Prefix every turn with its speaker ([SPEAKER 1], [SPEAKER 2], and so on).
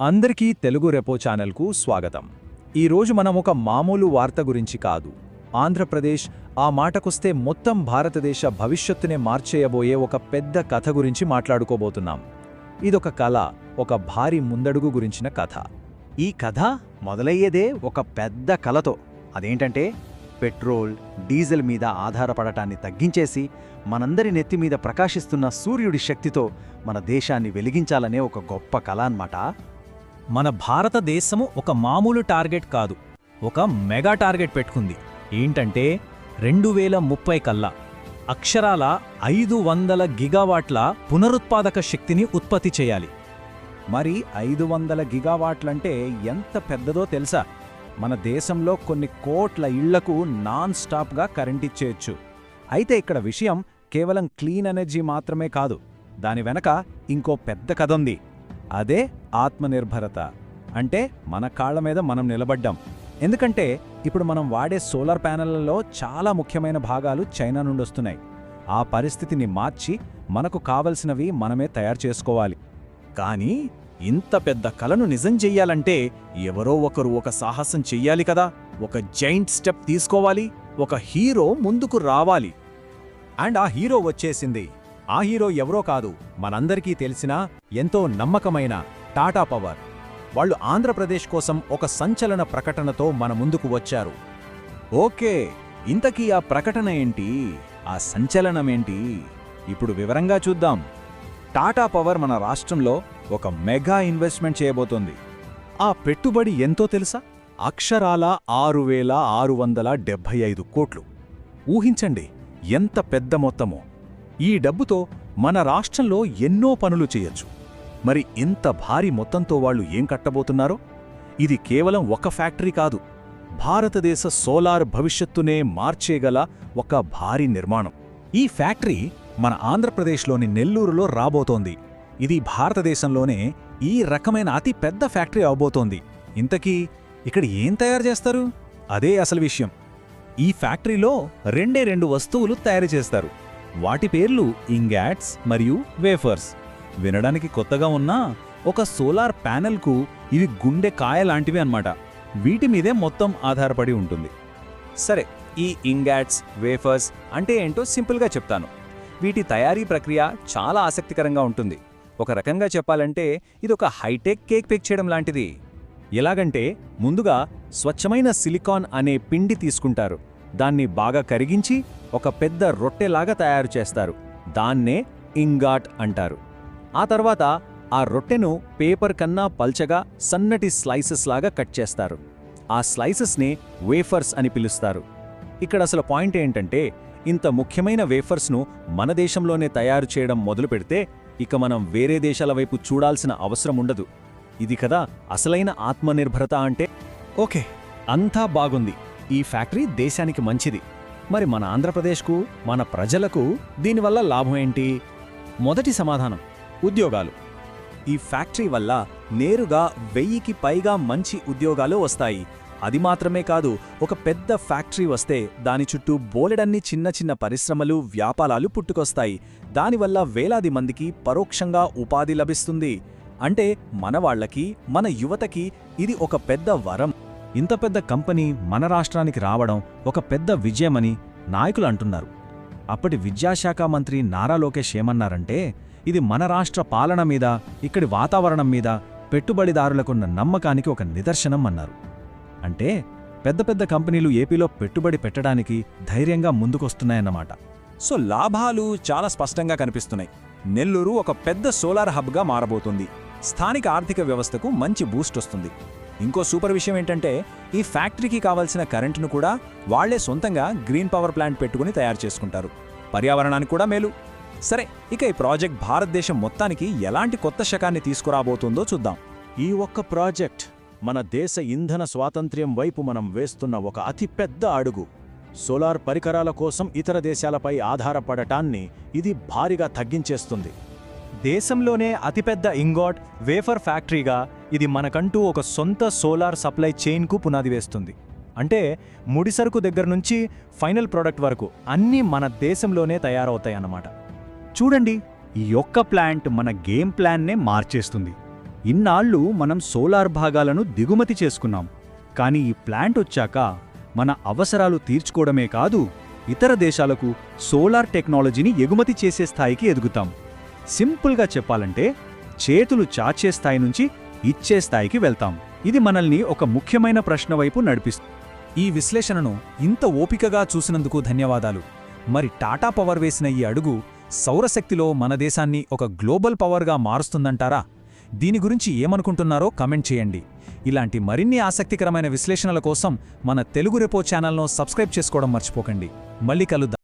[SPEAKER 1] అందరికీ తెలుగు రెపో ఛానల్కు స్వాగతం. ఈరోజు మనం ఒక మామూలు వార్త గురించి కాదు. ఆంధ్రప్రదేశ్ ఆ మాటకొస్తే మొత్తం భారతదేశ భవిష్యత్తునే మార్చేయబోయే ఒక పెద్ద కథ గురించి మాట్లాడుకోబోతున్నాం. ఇదొక కళ ఒక భారీ ముందడుగు గురించిన కథ.
[SPEAKER 2] ఈ కథ మొదలయ్యేదే ఒక పెద్ద కలతో. అదేంటంటే పెట్రోల్ డీజిల్ మీద ఆధారపడటాన్ని తగ్గించేసి మనందరి నెత్తి మీద ప్రకాశిస్తున్న సూర్యుడి శక్తితో మన దేశాన్ని వెలిగించాలనే ఒక గొప్ప కళ అన్నమాట.
[SPEAKER 3] మన భారతదేశము ఒక మామూలు టార్గెట్ కాదు ఒక మెగా టార్గెట్ పెట్టుకుంది. ఏంటంటే రెండు వేల ముప్పై కల్లా అక్షరాల ఐదు వందల గిగావాట్ల పునరుత్పాదక శక్తిని ఉత్పత్తి చేయాలి.
[SPEAKER 1] మరి ఐదు వందల గిగావాట్లంటే ఎంత పెద్దదో తెలుసా? మన దేశంలో కొన్ని కోట్ల ఇళ్ళకు నాన్ స్టాప్గా కరెంట్ ఇచ్చేయచ్చు అయితే ఇక్కడ విషయం కేవలం క్లీన్ ఎనర్జీ మాత్రమే కాదు దాని వెనక ఇంకో పెద్ద కథ ఉంది. అదే ఆత్మనిర్భరత. అంటే మన కాళ్ళ మీద మనం నిలబడ్డాం. ఎందుకంటే ఇప్పుడు మనం వాడే సోలార్ ప్యానెళ్ళలో చాలా ముఖ్యమైన భాగాలు చైనా నుండి వస్తున్నాయి. ఆ పరిస్థితిని మార్చి మనకు కావలసినవి మనమే తయారు చేసుకోవాలి. కానీ ఇంత పెద్ద కలను నిజం చెయ్యాలంటే ఎవరో ఒకరు ఒక సాహసం చెయ్యాలి కదా. ఒక జైంట్ స్టెప్ తీసుకోవాలి. ఒక హీరో ముందుకు రావాలి. అండ్ ఆ హీరో వచ్చేసింది ఆ హీరో ఎవరో కాదు మనందరికీ తెలిసిన ఎంతో నమ్మకమైన టాటా పవర్. వాళ్ళు ఆంధ్రప్రదేశ్ కోసం ఒక సంచలన ప్రకటనతో మన ముందుకు వచ్చారు. ఓకే ఇంతకీ ఆ ప్రకటన ఏంటి? ఆ సంచలనమేంటి ఇప్పుడు వివరంగా చూద్దాం. టాటా పవర్ మన రాష్ట్రంలో ఒక మెగా ఇన్వెస్ట్మెంట్ చేయబోతోంది. ఆ పెట్టుబడి ఎంతో తెలుసా? అక్షరాల ఆరు వేల ఆరు వందల డెబ్భై ఐదు కోట్లు. ఊహించండి ఎంత పెద్ద మొత్తమో. ఈ డబ్బుతో మన రాష్ట్రంలో ఎన్నో పనులు చేయొచ్చు. మరి ఇంత భారీ మొత్తంతో వాళ్ళు ఏం కట్టబోతున్నారో? ఇది కేవలం ఒక ఫ్యాక్టరీ కాదు. భారతదేశ సోలార్ భవిష్యత్తునే మార్చేగల ఒక భారీ నిర్మాణం. ఈ ఫ్యాక్టరీ మన ఆంధ్రప్రదేశ్లోని నెల్లూరులో రాబోతోంది. ఇది భారతదేశంలోనే ఈ రకమైన అతి పెద్ద ఫ్యాక్టరీ అవబోతోంది. ఇంతకీ ఇక్కడ ఏం తయారు చేస్తారు? అదే అసలు విషయం. ఈ ఫ్యాక్టరీలో రెండే రెండు వస్తువులు తయారు చేస్తారు. వాటి పేర్లు ఇంగాట్స్ మరియు వేఫర్స్. వినడానికి కొత్తగా ఉన్నా ఒక సోలార్ ప్యానెల్కు ఇవి గుండె కాయ లాంటివి అన్నమాట. వీటి మీదే మొత్తం ఆధారపడి ఉంటుంది. సరే ఈ ఇంగాట్స్ వేఫర్స్ అంటే ఏంటో సింపుల్గా చెప్తాను. వీటి తయారీ ప్రక్రియ చాలా ఆసక్తికరంగా ఉంటుంది. ఒక రకంగా చెప్పాలంటే ఇది ఒక హైటెక్ కేక్ పేక్ చేయడం లాంటిది. ఎలాగంటే ముందుగా స్వచ్ఛమైన సిలికాన్ అనే పిండి తీసుకుంటారు. దాన్ని బాగా కరిగించి ఒక పెద్ద రొట్టెలాగా తయారు చేస్తారు. దాన్నే ఇంగాట్ అంటారు. ఆ తర్వాత ఆ రొట్టెను పేపర్ కన్నా పల్చగా సన్నటి స్లైసెస్ లాగా కట్ చేస్తారు. ఆ స్లైసెస్ని వేఫర్స్ అని పిలుస్తారు. ఇక్కడ అసలు పాయింట్ ఏంటంటే ఇంత ముఖ్యమైన వేఫర్స్ను మన దేశంలోనే తయారు చేయడం మొదలు పెడితే ఇక మనం వేరే దేశాల వైపు చూడాల్సిన అవసరం ఉండదు. ఇది కదా అసలైన ఆత్మనిర్భరత అంటే? ఓకే అంతా బాగుంది. ఈ ఫ్యాక్టరీ దేశానికి మంచిది. మరి మన ఆంధ్రప్రదేశ్కు మన ప్రజలకు దీనివల్ల లాభం ఏంటి? మొదటి సమాధానం ఉద్యోగాలు. ఈ ఫ్యాక్టరీ వల్ల నేరుగా వెయ్యికి పైగా మంచి ఉద్యోగాలు వస్తాయి. అది మాత్రమే కాదు ఒక పెద్ద ఫ్యాక్టరీ వస్తే దాని చుట్టూ బోలెడన్ని చిన్న చిన్న పరిశ్రమలు వ్యాపారాలు పుట్టుకొస్తాయి. దానివల్ల వేలాది మందికి పరోక్షంగా ఉపాధి లభిస్తుంది. అంటే మన వాళ్ళకి మన యువతకి ఇది ఒక పెద్ద వరం. ఇంత పెద్ద కంపెనీ మన రాష్ట్రానికి రావడం ఒక పెద్ద విజయమని నాయకులు అంటున్నారు. అప్పటి విద్యాశాఖ మంత్రి నారా లోకేష్ ఏమన్నారంటే ఇది మన రాష్ట్ర పాలన మీద ఇక్కడి వాతావరణం మీద పెట్టుబడిదారులకున్న నమ్మకానికి ఒక నిదర్శనం అన్నారు. అంటే పెద్ద పెద్ద కంపెనీలు ఏపీలో పెట్టుబడి పెట్టడానికి ధైర్యంగా ముందుకొస్తున్నాయన్నమాట. సో లాభాలు చాలా స్పష్టంగా కనిపిస్తున్నాయి. నెల్లూరు ఒక పెద్ద సోలార్ హబ్గా మారబోతుంది. స్థానిక ఆర్థిక వ్యవస్థకు మంచి బూస్ట్ వస్తుంది. ఇంకో సూపర్ విషయం ఏంటంటే ఈ ఫ్యాక్టరీకి కావాల్సిన కరెంటును కూడా వాళ్ళే సొంతంగా గ్రీన్ పవర్ ప్లాంట్ పెట్టుకుని తయారు చేసుకుంటారు. పర్యావరణానికి కూడా మేలు. సరే ఇక ఈ ప్రాజెక్ట్ భారతదేశం మొత్తానికి ఎలాంటి కొత్త శకాన్ని తీసుకురాబోతుందో చూద్దాం. ఈ ఒక్క ప్రాజెక్ట్ మన దేశ ఇంధన స్వాతంత్ర్యం వైపు మనం వేస్తున్న ఒక అతిపెద్ద అడుగు. సోలార్ పరికరాల కోసం ఇతర దేశాలపై ఆధారపడటాన్ని ఇది భారీగా తగ్గించేస్తుంది.
[SPEAKER 3] దేశంలోనే అతిపెద్ద ఇంగాట్ వేఫర్ ఫ్యాక్టరీగా ఇది మనకంటూ ఒక సొంత సోలార్ సప్లై చైన్కు పునాది వేస్తుంది. అంటే ముడిసరుకు దగ్గర నుంచి ఫైనల్ ప్రోడక్ట్ వరకు అన్నీ మన దేశంలోనే తయారవుతాయన్నమాట. చూడండి ఈ ఒక్క ప్లాంట్ మన గేమ్ ప్లాన్నే మార్చేస్తుంది.
[SPEAKER 4] ఇన్నాళ్ళు మనం సోలార్ భాగాలను దిగుమతి చేసుకున్నాం. కానీ ఈ ప్లాంట్ వచ్చాక మన అవసరాలు తీర్చుకోవడమే కాదు ఇతర దేశాలకు సోలార్ టెక్నాలజీని ఎగుమతి చేసే స్థాయికి ఎదుగుతాం. సింపుల్గా చెప్పాలంటే చేతులు చాచే స్థాయి నుంచి ఇచ్చే స్థాయికి వెళ్తాం. ఇది మనల్ని ఒక ముఖ్యమైన ప్రశ్న వైపు నడిపిస్తుంది
[SPEAKER 3] ఈ విశ్లేషణను ఇంత ఓపికగా చూసినందుకు ధన్యవాదాలు. మరి టాటా పవర్ వేసిన ఈ అడుగు సౌరశక్తిలో మన దేశాన్ని ఒక గ్లోబల్ పవర్గా మారుస్తుందంటారా? దీని గురించి ఏమనుకుంటున్నారో కమెంట్ చేయండి. ఇలాంటి మరిన్ని ఆసక్తికరమైన విశ్లేషణల కోసం మన తెలుగు రెపో ఛానల్ను సబ్స్క్రైబ్ చేసుకోవడం మర్చిపోకండి. మళ్ళీ కలుద్దాం.